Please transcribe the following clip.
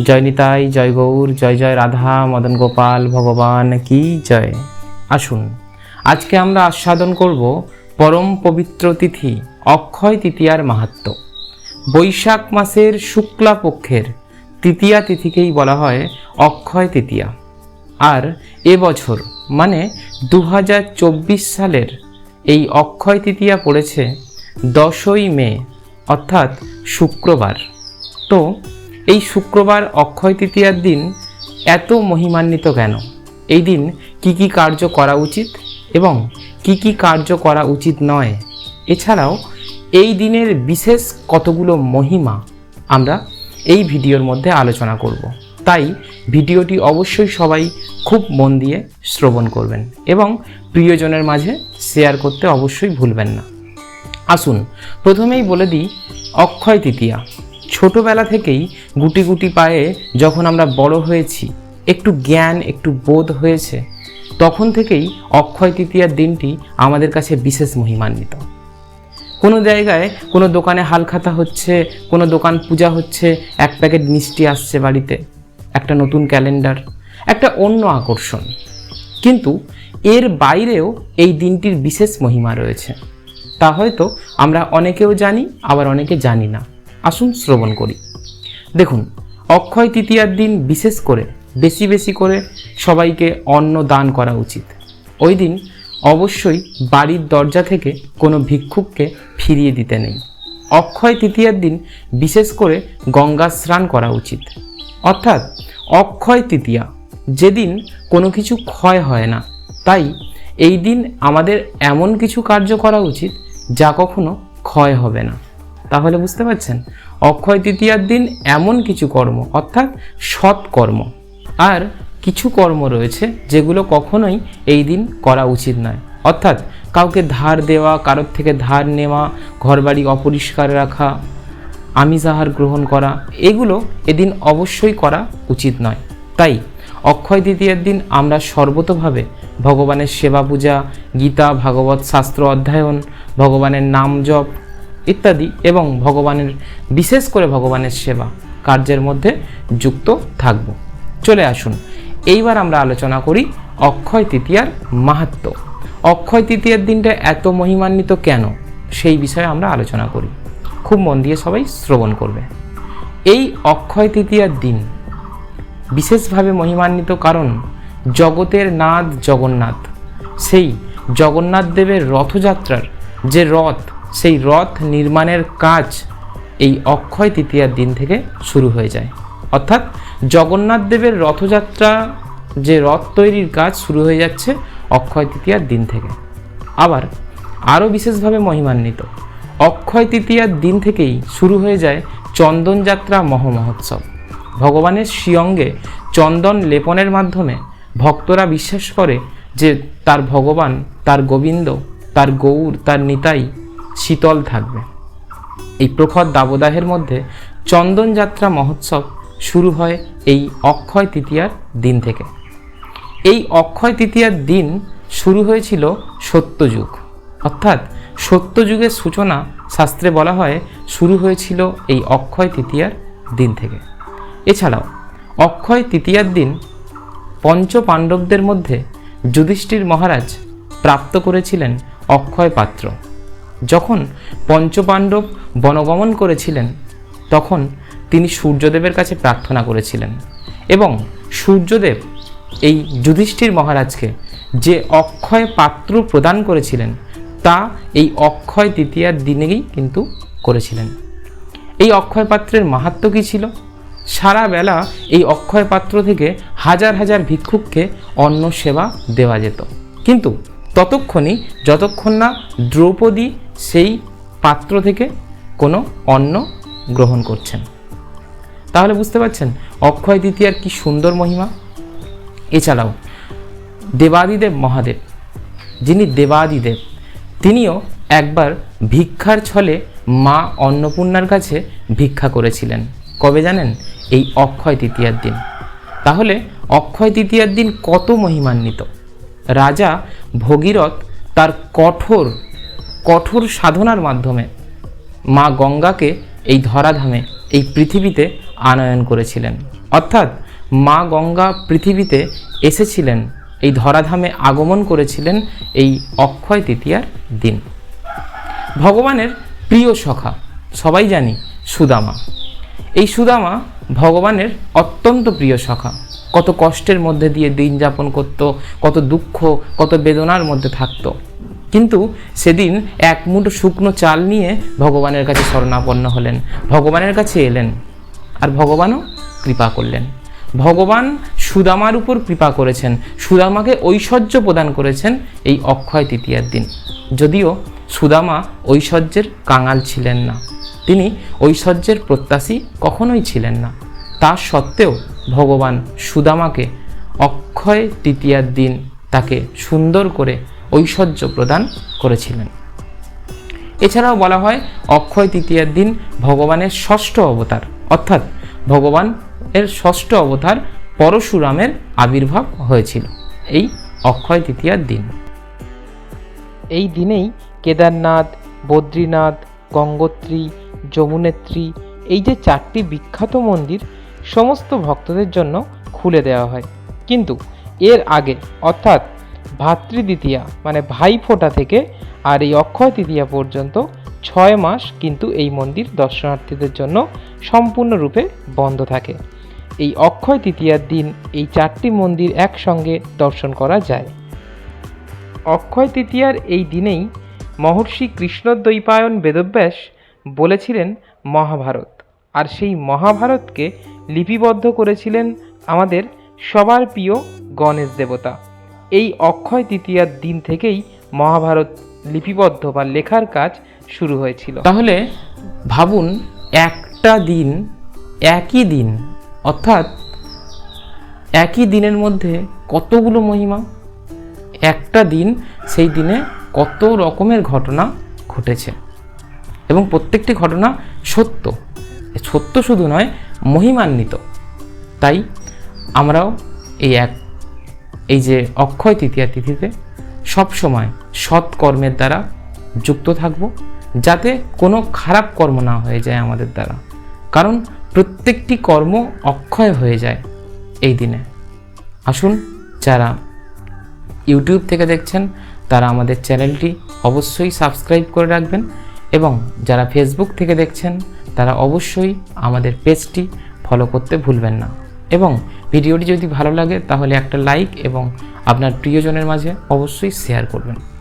জয় নিতাই, জয় গৌর, জয় জয় রাধা, মদন গোপাল, ভগবান কি জয়। আসুন, আজকে আমরা আস্বাদন করব পরম পবিত্র তিথি, অক্ষয় তৃতীয়ার মাহাত্ম্য বৈশাখ মাসের শুক্লা পক্ষের তৃতীয়া তিথিকেই বলা হয় অক্ষয় তৃতীয়া। আর এবছর মানে দু হাজার চব্বিশ সালের এই অক্ষয় তৃতীয়া পড়েছে দশই মে, অর্থাৎ শুক্রবার। তো এই শুক্রবার অক্ষয় তৃতীয়ার দিন এত মহিমান্বিত কেন? এই দিন কি কি কার্য করা উচিত এবং কি কি কার্য করা উচিত নয়? এছাড়াও, এই দিনের বিশেষ কতগুলো মহিমা আমরা এই ভিডিওর মধ্যে আলোচনা করব। তাই ভিডিওটি অবশ্যই সবাই খুব মন দিয়ে শ্রবণ করবেন এবং প্রিয়জনের মাঝে শেয়ার করতে অবশ্যই ভুলবেন না। আসুন, প্রথমেই বলে দিই অক্ষয় তৃতীয়া। ছোটবেলা থেকেই গুটি গুটি পায়ে যখন আমরা বড় হয়েছি, একটু জ্ঞান, একটু বোধ হয়েছে, তখন থেকেই অক্ষয় তৃতীয়ার দিনটি আমাদের কাছে বিশেষ মহিমান্বিত। কোনো জায়গায় কোনো দোকানে হালখাতা হচ্ছে, কোনো দোকান পূজা হচ্ছে, এক প্যাকেট মিষ্টি আসছে বাড়িতে, একটা নতুন ক্যালেন্ডার, একটা অন্য আকর্ষণ। কিন্তু এর বাইরেও এই দিনটির বিশেষ মহিমা রয়েছে। তা হয়তো আমরা অনেকেও জানি, আবার অনেকে জানি না। আসুন শ্রবণ করি। দেখুন, অক্ষয় তৃতীয়ার দিন বিশেষ করে, বেশি বেশি করে সবাইকে অন্ন দান করা উচিত। ওই দিন অবশ্যই বাড়ির দরজা থেকে কোনো ভিক্ষুককে ফিরিয়ে দিতে নেই। অক্ষয় তৃতীয়ার দিন বিশেষ করে গঙ্গা স্নান করা উচিত। অর্থাৎ অক্ষয় তৃতীয়া, যেদিন কোনো কিছু ক্ষয় হয় না, তাই এই দিন আমাদের এমন কিছু কার্য করা উচিত যা কখনো ক্ষয় হবে না। তাহলে বুঝতে পারছেন? অক্ষয় তৃতীয়ার দিন এমন কিছু কর্ম, অর্থাৎ সৎ কর্ম। আর কিছু কর্ম রয়েছে যেগুলো কখনোই এই দিন করা উচিত নয়। অর্থাৎ কাউকে ধার দেওয়া, কারোর থেকে ধার নেওয়া, ঘরবাড়ি অপরিষ্কার রাখা, আমিষ আহার গ্রহণ করা, এগুলো এদিন অবশ্যই করা উচিত নয়। তাই অক্ষয় তৃতীয়ার দিন আমরা সর্বতভাবে ভগবানের সেবা পূজা, গীতা, ভাগবত শাস্ত্র অধ্যয়ন, ভগবানের নাম জপ ইত্যাদি এবং ভগবানের, বিশেষ করে ভগবানের সেবা কার্যের মধ্যে যুক্ত থাকব। চলে আসুন, এইবার আমরা আলোচনা করি অক্ষয় তৃতীয়ার মাহাত্ম্য অক্ষয় তৃতীয়ার দিনটা এত মহিমান্বিত কেন? সেই বিষয়ে আমরা আলোচনা করি। খুব মন দিয়ে সবাই শ্রবণ করবে। এই অক্ষয় তৃতীয়ার দিন বিশেষভাবে মহিমান্বিত কারণ জগতের নাথ জগন্নাথ। সেই জগন্নাথ দেবের রথযাত্রার যে রথ সেই রথ নির্মাণের কাজ এই অক্ষয় তৃতীয়ার দিন থেকে শুরু হয়ে যায়। অর্থাৎ জগন্নাথ দেবের রথযাত্রা যে রথ তৈরির কাজ শুরু হয়ে যাচ্ছে অক্ষয় তৃতীয়ার দিন থেকে। আবার আরও বিশেষভাবে মহিমান্বিত, অক্ষয় তৃতীয়ার দিন থেকেই শুরু হয়ে যায় চন্দনযাত্রা মহমহোৎসব ভগবানের শ্রীঅঙ্গে চন্দন লেপনের মাধ্যমে ভক্তরা বিশ্বাস করে যে তার ভগবান, তার গোবিন্দ, তার গৌর, তার নিতাই শীতল থাকবে। এই প্রখর দাবদাহের মধ্যে চন্দনযাত্রা মহোৎসব শুরু হয় এই অক্ষয় তৃতীয়ার দিন থেকে। এই অক্ষয় তৃতীয়ার দিন শুরু হয়েছিল সত্যযুগ। অর্থাৎ সত্যযুগের সূচনা শাস্ত্রে বলা হয়, শুরু হয়েছিল এই অক্ষয় তৃতীয়ার দিন থেকে। এছাড়াও অক্ষয় তৃতীয়ার দিন পঞ্চ পাণ্ডবদের মধ্যে যুধিষ্ঠির মহারাজ প্রাপ্ত করেছিলেন অক্ষয় পাত্র। যখন পঞ্চপাণ্ডব বনগমন করেছিলেন, তখন তিনি সূর্যদেবের কাছে প্রার্থনা করেছিলেন এবং সূর্যদেব এই যুধিষ্ঠির মহারাজকে যে অক্ষয় পাত্র প্রদান করেছিলেন, তা এই অক্ষয় তৃতীয়ার দিনেই কিন্তু করেছিলেন। এই অক্ষয় পাত্রের মাহাত্ম কী ছিল? সারা বেলা এই অক্ষয় পাত্র থেকে হাজার হাজার ভিক্ষুককে অন্ন সেবা দেওয়া যেত। কিন্তু ততক্ষণই যতক্ষণ না দ্রৌপদী সেই পাত্র থেকে কোনো অন্ন গ্রহণ করছেন। তাহলে বুঝতে পারছেন অক্ষয় তৃতীয়ার কি সুন্দর মহিমা? এছাড়াও দেবাদিদেব মহাদেব, যিনি দেবাদিদেব, তিনিও একবার ভিক্ষার ছলে মা অন্নপূর্ণার কাছে ভিক্ষা করেছিলেন। কবে জানেন? এই অক্ষয় তৃতীয়ার দিন। তাহলে অক্ষয় তৃতীয়ার দিন কত মহিমান্বিত? রাজা ভগীরথ তার কঠোর কঠোর সাধনার মাধ্যমে মা গঙ্গাকে এই ধরাধামে, এই পৃথিবীতে আনয়ন করেছিলেন। অর্থাৎ মা গঙ্গা পৃথিবীতে এসেছিলেন, এই ধরাধামে আগমন করেছিলেন এই অক্ষয় তৃতীয়ার দিন। ভগবানের প্রিয় সখা, সবাই জানি সুদামা। এই সুদামা ভগবানের অত্যন্ত প্রিয় সখা। কত কষ্টের মধ্যে দিয়ে দিন যাপন করত, কত দুঃখ, কত বেদনার মধ্যে থাকতো। কিন্তু সেদিন এক মুঠো শুকনো চাল নিয়ে ভগবানের কাছে শরণাপন্ন হলেন। ভগবানের কাছে এলেন আর ভগবানও কৃপা করলেন। ভগবান সুদামার উপর কৃপা করেছেন। সুদামাকে ঐশ্বর্য প্রদান করেছেন এই অক্ষয় তৃতীয়ার দিন। যদিও সুদামা ঐশ্বর্যের কাঙাল ছিলেন না। তিনি ঐশ্বর্যের প্রত্যাশী কখনোই ছিলেন না। তা সত্ত্বেও ভগবান সুদামাকে অক্ষয় তৃতীয়ার দিন তাকে সুন্দর করে ঐশ্বর্য প্রদান করেছিলেন। এছাড়াও বলা হয় অক্ষয় তৃতীয়ার দিন ভগবানের ষষ্ঠ অবতার, অর্থাৎ ভগবান এর ষষ্ঠ অবতার পরশুরামের আবির্ভাব হয়েছিল, এই অক্ষয় তৃতীয়ার দিন। এই দিনেই কেদারনাথ, বদ্রীনাথ, গঙ্গোত্রী, যমুনেত্রী, এই যে চারটি বিখ্যাত মন্দির সমস্ত ভক্তদের জন্য খুলে দেওয়া হয়। কিন্তু এর আগে অর্থাৎ ভাতৃদ্বিতীয়া মানে ভাই ফোঁটা থেকে আর এই অক্ষয় তৃতীয়া পর্যন্ত ছয় মাস কিন্তু এই মন্দির দর্শনার্থীদের জন্য সম্পূর্ণরূপে বন্ধ থাকে। এই অক্ষয় তৃতীয়ার দিন এই চারটি মন্দির একসঙ্গে দর্শন করা যায়। অক্ষয় তৃতীয়ার এই দিনেই মহর্ষি কৃষ্ণদ্বৈপায়ন বেদব্যাস বলেছিলেন, মহাভারত। আর সেই মহাভারতকে লিপিবদ্ধ করেছিলেন আমাদের সবার প্রিয় গণেশ দেবতা। এই অক্ষয় তৃতীয়ার দিন থেকেই মহাভারত লিপিবদ্ধ বা লেখার কাজ শুরু হয়েছিল। তাহলে ভাবুন, একটা দিন একই দিন, অর্থাৎ একই দিনের মধ্যে কতগুলো মহিমা? একটা দিন, সেই দিনে কত রকমের ঘটনা ঘটেছে। এবং প্রত্যেকটি ঘটনা সত্য। সত্য শুধু নয়, মহিমান্বিত। তাই আমরাও এই এক, এই যে অক্ষয় তৃতীয়া তিথিতে সবসময় সৎ কর্মের দ্বারা যুক্ত থাকব, যাতে কোনো খারাপ কর্ম না হয়ে যায় আমাদের দ্বারা। কারণ প্রত্যেকটি কর্ম অক্ষয় হয়ে যায় এই দিনে। আসুন যারা ইউটিউব থেকে দেখছেন, তারা আমাদের চ্যানেলটি অবশ্যই সাবস্ক্রাইব করে রাখবেন এবং যারা ফেসবুক থেকে দেখছেন তারা অবশ্যই আমাদের পেজটি ফলো করতে ভুলবেন না। এবং ভিডিওটি যদি ভালো লাগে, তাহলে একটা লাইক এবং আপনার প্রিয়জনের মাঝে অবশ্যই শেয়ার করবেন।